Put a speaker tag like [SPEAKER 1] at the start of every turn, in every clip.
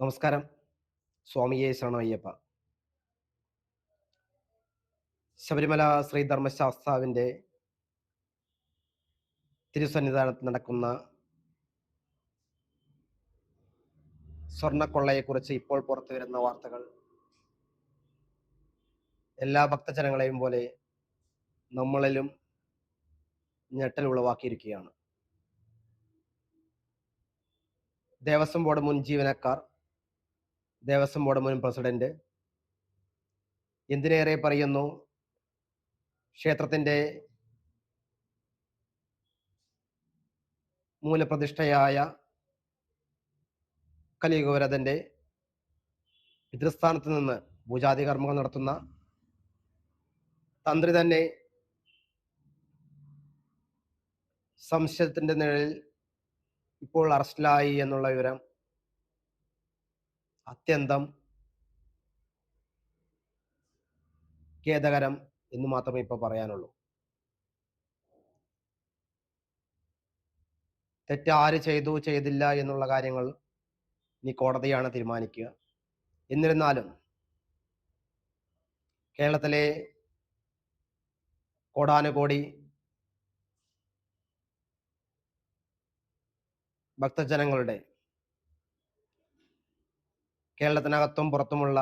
[SPEAKER 1] നമസ്കാരം. സ്വാമിയെ ശരണയ്യപ്പ ശബരിമല ശ്രീ ധർമ്മശാസ്താവിന്റെ തിരുസന്നിധാനത്ത് നടക്കുന്ന സ്വർണക്കൊള്ളയെക്കുറിച്ച് ഇപ്പോൾ പുറത്തു വരുന്ന വാർത്തകൾ. എല്ലാ ഭക്തജനങ്ങളെയും പോലെ നമ്മളിലും ഞെട്ടൽ ഉളവാക്കിയിരിക്കുകയാണ്. ദേവസ്വം ബോർഡ് മുൻ ജീവനക്കാർ ദേവസ്വം ബോർഡ് മുൻ പ്രസിഡന്റ്. എന്തിനേറെ പറയുന്നു? ക്ഷേത്രത്തിന്റെ മൂലപ്രതിഷ്ഠയായ കലിയുഗവരതന്റെ പിതൃസ്ഥാനത്ത് നിന്ന് പൂജാതി കർമ്മങ്ങൾ നടത്തുന്ന തന്ത്രി തന്നെ സംശയത്തിന്റെ നിഴലിൽ ഇപ്പോൾ അറസ്റ്റിലായി എന്നുള്ള വിവരം അത്യന്തം ഖേദകരം എന്ന് മാത്രമേ ഇപ്പൊ പറയാനുള്ളൂ. തെറ്റാര് ചെയ്തു ചെയ്തില്ല എന്നുള്ള കാര്യങ്ങൾ ഇനി കോടതിയാണ് തീരുമാനിക്കുക. എന്നിരുന്നാലും കേരളത്തിലെ കോടാനുകോടി ഭക്തജനങ്ങളുടെ കേരളത്തിനകത്തും പുറത്തുമുള്ള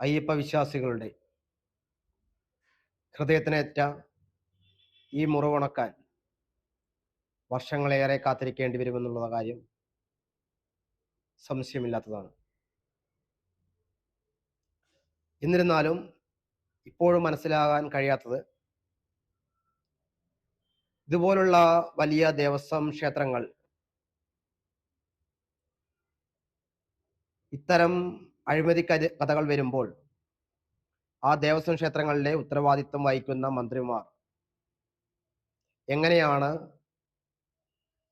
[SPEAKER 1] അയ്യപ്പ വിശ്വാസികളുടെ ഹൃദയത്തിനേറ്റ ഈ മുറിവുണക്കാൻ വർഷങ്ങളേറെ കാത്തിരിക്കേണ്ടി വരുമെന്നുള്ള കാര്യം സംശയമില്ലാത്തതാണ്. എന്നിരുന്നാലും ഇപ്പോഴും മനസ്സിലാകാൻ കഴിയാത്തത് ഇതുപോലുള്ള വലിയ ദേവസ്വം ക്ഷേത്രങ്ങൾ ഇത്തരം അഴിമതി കഥ- കഥകൾ വരുമ്പോൾ ആ ദേവസ്വം ക്ഷേത്രങ്ങളിലെ ഉത്തരവാദിത്വം വഹിക്കുന്ന മന്ത്രിമാർ എങ്ങനെയാണ്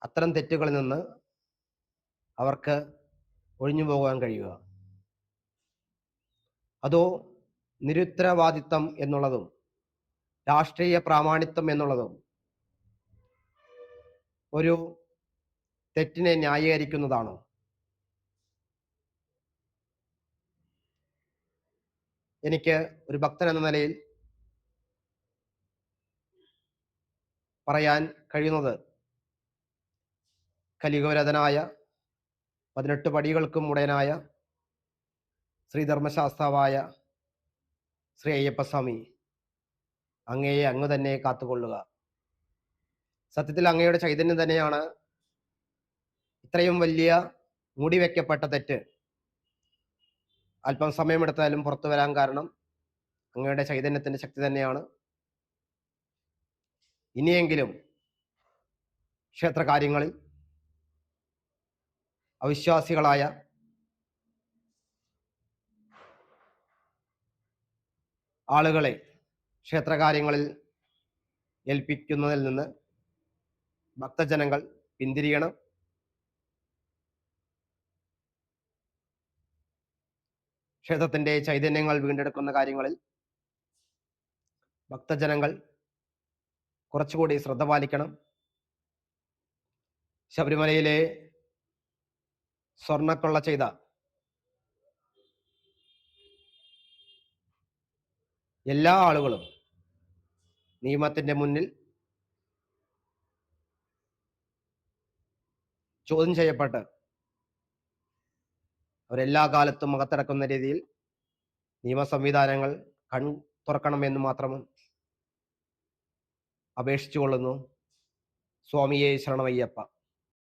[SPEAKER 1] അത്തരം തെറ്റുകളിൽ നിന്ന് അവർക്ക് ഒഴിഞ്ഞു പോകാൻ കഴിയുക? അതോ നിരുത്തരവാദിത്വം എന്നുള്ളതും രാഷ്ട്രീയ പ്രാമാണിത്വം എന്നുള്ളതും ഒരു തെറ്റിനെ ന്യായീകരിക്കുന്നതാണോ? എനിക്ക് ഒരു ഭക്തൻ എന്ന നിലയിൽ പറയാൻ കഴിയുന്നത് കലികോരഥനായ പതിനെട്ട് പടികൾക്കും ഉടയനായ ശ്രീധർമ്മശാസ്താവായ ശ്രീ അയ്യപ്പസ്വാമി. അങ്ങയെ അങ്ങ് തന്നെ കാത്തുകൊള്ളുക. സത്യത്തിൽ അങ്ങയുടെ ചൈതന്യം തന്നെയാണ് ഇത്രയും വലിയ മൂടിവെക്കപ്പെട്ട തെറ്റ്. അല്പം സമയമെടുത്താലും പുറത്തു വരാൻ കാരണം അങ്ങയുടെ ചൈതന്യത്തിന്റെ ശക്തി തന്നെയാണ്. ഇനിയെങ്കിലും ക്ഷേത്രകാര്യങ്ങളിൽ അവിശ്വാസികളായ ആളുകളെ ക്ഷേത്രകാര്യങ്ങളിൽ ഏൽപ്പിക്കുന്നതിൽ നിന്ന് ഭക്തജനങ്ങൾ പിന്തിരിയണം. ക്ഷേത്രത്തിന്റെ ചൈതന്യങ്ങൾ വീണ്ടെടുക്കുന്ന കാര്യങ്ങളിൽ ഭക്തജനങ്ങൾ കുറച്ചുകൂടി ശ്രദ്ധ പാലിക്കണം. ശബരിമലയിലെ സ്വർണക്കൊള്ള ചെയ്ത എല്ലാ ആളുകളും നിയമത്തിന്റെ മുന്നിൽ ചോദ്യം ചെയ്യപ്പെട്ട് അവരെല്ലാ കാലത്തും അകത്തടക്കുന്ന രീതിയിൽ നിയമ സംവിധാനങ്ങൾ കൺ തുറക്കണമെന്ന് മാത്രം അപേക്ഷിച്ചുകൊള്ളുന്നു. സ്വാമിയെ ശരണമയ്യപ്പ.